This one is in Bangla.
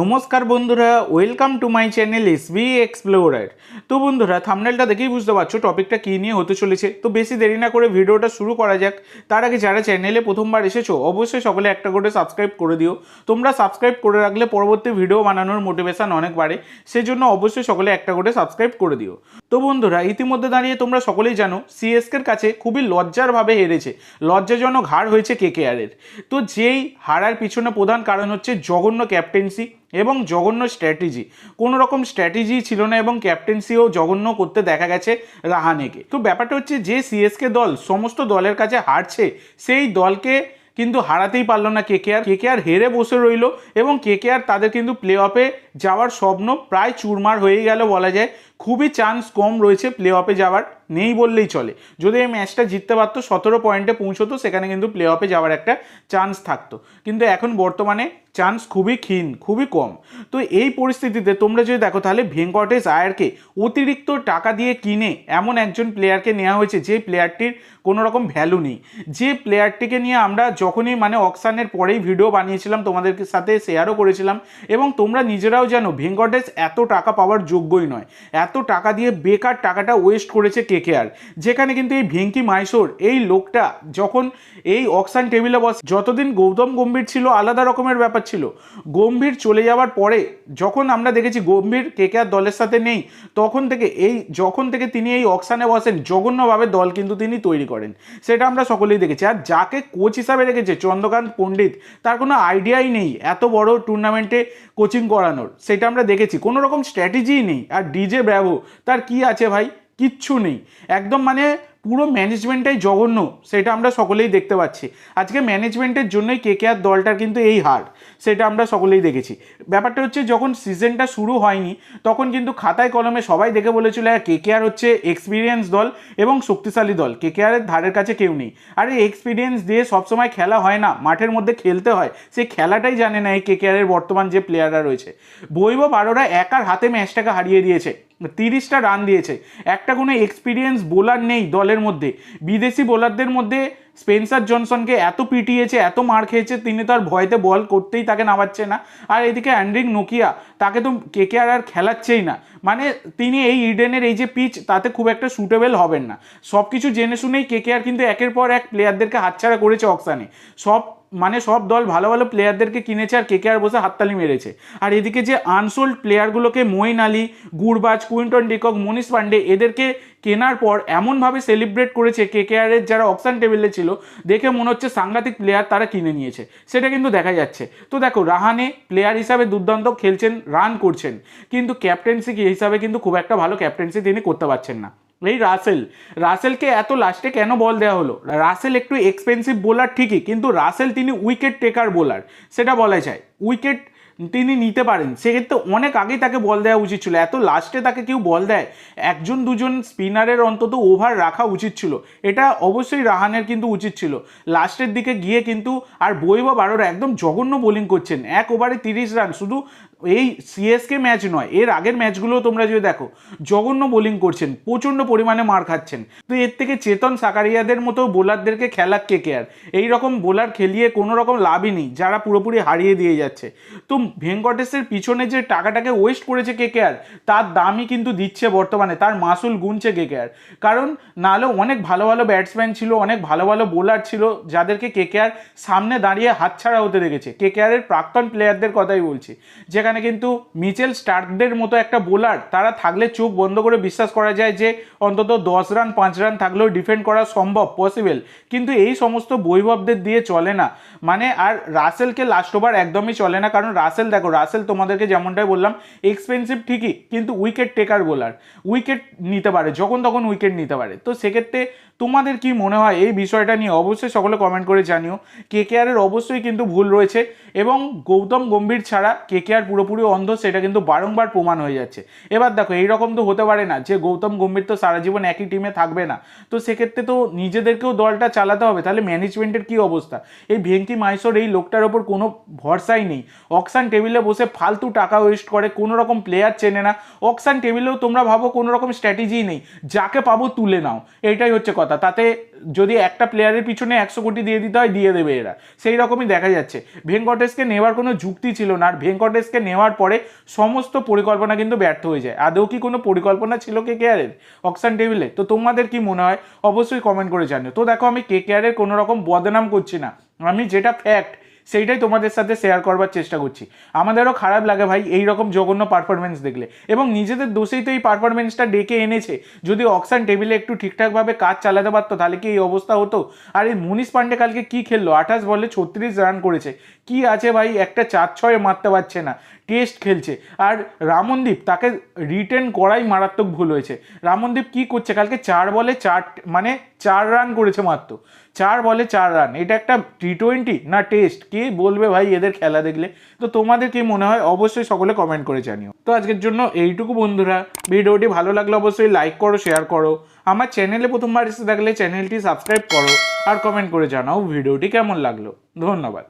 নমস্কার বন্ধুরা welcome to my channel S B explorer তো বন্ধুরা থামনেলটা দেখেই বুঝতে পারছ টপিকটা কী নিয়ে হতে চলেছে। তো বেশি দেরি না করে ভিডিওটা শুরু করা যাক। তার আগে যারা চ্যানেলে প্রথমবার এসেছ, অবশ্যই সকলে একটা করে সাবস্ক্রাইব করে দিও। তোমরা সাবস্ক্রাইব করে রাখলে পরবর্তী ভিডিও বানানোর মোটিভেশন অনেক বাড়ে। সেজন্য অবশ্যই সকলে একটা করে সাবস্ক্রাইব করে দিও। তো বন্ধুরা, ইতিমধ্যে দাঁড়িয়ে তোমরা সকলেই জানো সিএসকের কাছে খুবই লজ্জারভাবে হেরেছে। লজ্জাজনক হার হয়েছে কেকেআরের তো যেই হারার পিছনে প্রধান কারণ হচ্ছে জঘন্য ক্যাপ্টেন্সি এবং জঘন্য স্ট্র্যাটেজি কোনো রকম স্ট্র্যাটেজি ছিল না এবং ক্যাপ্টেন্সিও জঘন্য করতে দেখা গেছে রাহানেকে। তো ব্যাপারটা হচ্ছে যে সিএসকে দল সমস্ত দলের কাছে হারছে, সেই দলকে কিন্তু হারাতেই পারল না কে কে আর। হেরে বসে রইল এবং কে আর তাদের কিন্তু প্লে অফে যাওয়ার স্বপ্ন প্রায় চুরমার হয়ে গেল বলা যায়। খুবই চান্স কম রয়েছে প্লে অফে যাওয়ার, নেই বললেই চলে। যদি এই ম্যাচটা জিততে পারতো, সতেরো পয়েন্টে পৌঁছতো, সেখানে কিন্তু প্লে অফে যাওয়ার একটা চান্স থাকতো। কিন্তু এখন বর্তমানে চান্স খুবই ক্ষীণ, খুবই কম। তো এই পরিস্থিতিতে তোমরা যদি দেখো, তাহলে ভেঙ্কটেশ আয়ারকে অতিরিক্ত টাকা দিয়ে কিনে এমন একজন প্লেয়ারকে নেওয়া হয়েছে, যে প্লেয়ারটির কোনো রকম ভ্যালু নেই। যে প্লেয়ারটিকে নিয়ে আমরা যখনই মানে অকশানের পরেই ভিডিও বানিয়েছিলাম, তোমাদের সাথে শেয়ারও করেছিলাম, এবং তোমরা নিজেরাও জানো, ভেঙ্কটেশ এত টাকা পাওয়ার যোগ্যই নয়। এত টাকা দিয়ে বেকার টাকাটা ওয়েস্ট করেছে কে কেকেআর যেখানে কিন্তু এই ভেঙ্কি মাইসোর এই লোকটা যখন এই অকশান টেবিলে বস, যতদিন গৌতম গম্ভীর ছিল, আলাদা রকমের ব্যাপার ছিল। গম্ভীর চলে যাওয়ার পরে, যখন আমরা দেখেছি গম্ভীর কে কেকেআর দলের সাথে নেই, তখন থেকে এই, যখন থেকে তিনি এই অকশানে বসেন, জঘন্যভাবে দল কিন্তু তিনি তৈরি করেন। সেটা আমরা সকলেই দেখেছি। আর যাকে কোচ হিসাবে রেখেছে চন্দ্রকান্ত পণ্ডিত, তার কোনো আইডিয়াই নেই এত বড় টুর্নামেন্টে কোচিং করানোর। সেটা আমরা দেখেছি। কোনো রকম স্ট্র্যাটেজিই নেই। আর ডিজে ব্র্যাভো তার কি আছে ভাই? কিচ্ছু নেই। একদম মানে পুরো ম্যানেজমেন্টটাই জঘন্য, সেটা আমরা সকলেই দেখতে পাচ্ছি। আজকে ম্যানেজমেন্টের জন্যই কে কে আর দলটার কিন্তু এই হার, সেটা আমরা সকলেই দেখেছি। ব্যাপারটা হচ্ছে যখন সিজনটা শুরু হয়নি, তখন কিন্তু খাতায় কলমে সবাই দেখে বলেছিল হ্যাঁ কে কে আর হচ্ছে এক্সপিরিয়েন্স দল এবং শক্তিশালী দল কেকেআরের ধারের কাছে কেউ নেই। আর এই এক্সপিরিয়েন্স দিয়ে সবসময় খেলা হয় না, মাঠের মধ্যে খেলতে হয় সেই খেলাটাই জানে না এই কেকেআরের বর্তমান যে প্লেয়াররা রয়েছে। বৈভব আরোরা একার হাতে ম্যাচটাকে হারিয়ে দিয়েছে, তিরিশটা রান দিয়েছে, একটা কোনো এক্সপিরিয়েন্স বোলার নেই দলের মধ্যে বিদেশি বোলারদের মধ্যে স্পেন্সার জনসনকে এত পিটিয়েছে, এত মার খেয়েছে, তিনি তো আর ভয়তে বল করতেই তাকে নামাচ্ছে না। আর এদিকে অ্যান্ড্রিং নোকিয়া তাকে তো কেকে আর আর খেলাচ্ছেই না। মানে তিনি এই ইডেনের এই যে পিচ তাতে খুব একটা সুটেবল হবেন না। সব কিছু জেনে শুনেই কেকে আর কিন্তু একের পর এক প্লেয়ারদেরকে হাতছাড়া করেছে অকসানে সব মানে সব দল ভালো ভালো প্লেয়ারদেরকে কিনেছে আর কেকে আর বসে হাততালি মেরেছে। আর এদিকে যে unsold প্লেয়ারগুলোকে Moeen Ali Gurbaz Quinton de Kock Manish Pandey এদেরকে কেনার পর এমনভাবে সেলিব্রেট করেছে কেকেআরের যারা অকশান টেবিলে ছিল দেখে মনে হচ্ছে সাংঘাতিক প্লেয়ার তারা কিনে নিয়েছে। সেটা কিন্তু দেখা যাচ্ছে। তো দেখো, রাহানে প্লেয়ার হিসাবে দুর্দান্ত খেলছেন রান করছেন। কিন্তু ক্যাপ্টেন্সি হিসাবে কিন্তু খুব একটা ভালো ক্যাপ্টেন্সি তিনি করতে পারছেন না। এই রাসেল, রাসেলকে এত লাস্টে কেন বল দেওয়া হলো? রাসেল একটু এক্সপেন্সিভ বোলার ঠিকই, কিন্তু রাসেল তিনি উইকেট টেকার বোলার সেটা বলা যায়। উইকেট তিনি নিতে পারেন। সেক্ষেত্রে অনেক আগেই তাকে বল দেওয়া উচিত ছিল। এত লাস্টে তাকে কেউ বল দেয়, একজন দুজন স্পিনারের অন্তত ওভার রাখা উচিত ছিল। এটা অবশ্যই রাহানের কিন্তু উচিত ছিল। লাস্টের দিকে গিয়ে কিন্তু আর বই বা বারোরা একদম জঘন্য বোলিং করছেন। এক ওভারে তিরিশ রান শুধু এই সিএসকে ম্যাচ নয়, এর আগের ম্যাচগুলো তোমরা যদি দেখো, জঘন্য বোলিং করছেন, প্রচণ্ড পরিমাণে মার খাচ্ছেন। তো এর থেকে চেতন সাকারিয়াদের মতো বোলারদেরকে খেলাক কে কে আর? এই রকম বোলার খেলিয়ে কোনো রকম লাভই নেই, যারা পুরোপুরি হারিয়ে দিয়ে যাচ্ছে। তো ভেঙ্কটেশের পিছনে যে টাকাটাকে ওয়েস্ট করেছে কে কে আর, তার দামই কিন্তু দিচ্ছে বর্তমানে, তার মাসুল গুনছে কে কে আর। কারণ নাহলে অনেক ভালো ভালো ব্যাটসম্যান ছিল, অনেক ভালো ভালো বোলার ছিল, যাদেরকে কে কে আর সামনে দাঁড়িয়ে হাতছাড়া হতে দেখেছে। কে কে আরের প্রাক্তন প্লেয়ারদের কথাই বলছি। যেখানে কিন্তু মিচেল স্টার্কদের মতো একটা বোলার, তারা থাকলে চোখ বন্ধ করে বিশ্বাস করা যায় যে অন্তত দশ রান, পাঁচ রান থাকলেও ডিফেন্ড করা সম্ভব, পসিবল। কিন্তু এই সমস্ত বৈভবদের দিয়ে চলে না। মানে আর রাসেলকে লাস্ট ওভার একদমই চলে না, কারণ রাসেল দেখো, রাসেল তোমাদেরকে যেমনটাই বললাম এক্সপেন্সিভ ঠিকই, কিন্তু উইকেট টেকার বোলার। উইকেট নিতে পারে, যখন তখন উইকেট নিতে পারে। তো সেক্ষেত্রে তোমাদের কি মনে হয় এই বিষয়টা নিয়ে অবশ্যই সকলে কমেন্ট করে জানিও। কে কে আরের অবশ্যই কিন্তু ভুল রয়েছে এবং গৌতম গম্ভীর ছাড়া কে কে আর পুরোপুরি অন্ধ, সেটা কিন্তু বারংবার প্রমাণ হয়ে যাচ্ছে। এবার দেখো, এইরকম তো হতে পারে না যে গৌতম গম্ভীর তো সারা জীবন একই টিমে থাকবে না। তো সেক্ষেত্রে তো নিজেদেরকেও দলটা চালাতে হবে। তাহলে ম্যানেজমেন্টের কি অবস্থা? এই ভেঙ্কি মাইসোর এই লোকটার ওপর কোনো ভরসাই নেই। অকশান টেবিলে বসে ফালতু টাকা ওয়েস্ট করে কোনো রকম প্লেয়ার চেনে না। অকশান টেবিলেও তোমরা ভাবো কোনো রকম স্ট্র্যাটেজি নেই। যাকে পাবো তুলে নাও। এইটাই হচ্ছে কথা। কথা, তাতে যদি একটা প্লেয়ারের পিছনে একশো কোটি দিয়ে দিতে হয়, দিয়ে দেবে এরা। সেই রকমই দেখা যাচ্ছে। ভেঙ্কটেশকে নেওয়ার কোনো যুক্তি ছিল না, আর ভেঙ্কটেশকে নেওয়ার পরে সমস্ত পরিকল্পনা কিন্তু ব্যর্থ হয়ে যায়। আদৌ কি কোনো পরিকল্পনা ছিল কে কেয়ারের অকশন টেবিলে। তো তোমাদের কি মনে হয়? অবশ্যই কমেন্ট করে জানিও। তো দেখো, আমি কে কেয়ারের কোনো রকম বদনাম করছি না। আমি যেটা ফ্যাক্ট সেইটাই তোমাদের সাথে শেয়ার করবার চেষ্টা করছি। আমাদেরও খারাপ লাগে ভাই এই রকম জঘন্য পারফরমেন্স দেখলে। এবং নিজেদের দোষেই তো এই পারফরমেন্সটা ডেকে এনেছে। যদি অক্সান টেবিলে একটু ঠিকঠাকভাবে কাজ চালাতে পারতো, তাহলে কি এই অবস্থা হতো? আর এই মনীষ পান্ডে কালকে কি খেললো? আঠাশ বলে ছত্রিশ রান করেছে। কি আছে ভাই? একটা চার ছয় মারতে পারছে না। টেস্ট খেলছে। আর রামনদীপ, তাকে রিটেন করাই মারাত্মক ভুল হয়েছে। রামনদীপ কি করছে? কালকে চার বলে চার মানে চার রান করেছে মাত্র। চার বলে চার রান এটা একটা টি টোয়েন্টি না টেস্ট কে বলবে ভাই এদের খেলা দেখলে? তো তোমাদের কি মনে হয়? অবশ্যই সকলে কমেন্ট করে জানিও। তো আজকের জন্য এইটুকু বন্ধুরা। ভিডিওটি ভালো লাগলে অবশ্যই লাইক করো শেয়ার করো। আমার চ্যানেলে প্রথমবার এসে থাকলে চ্যানেলটি সাবস্ক্রাইব করো আর কমেন্ট করে জানাও ভিডিওটি কেমন লাগল। ধন্যবাদ।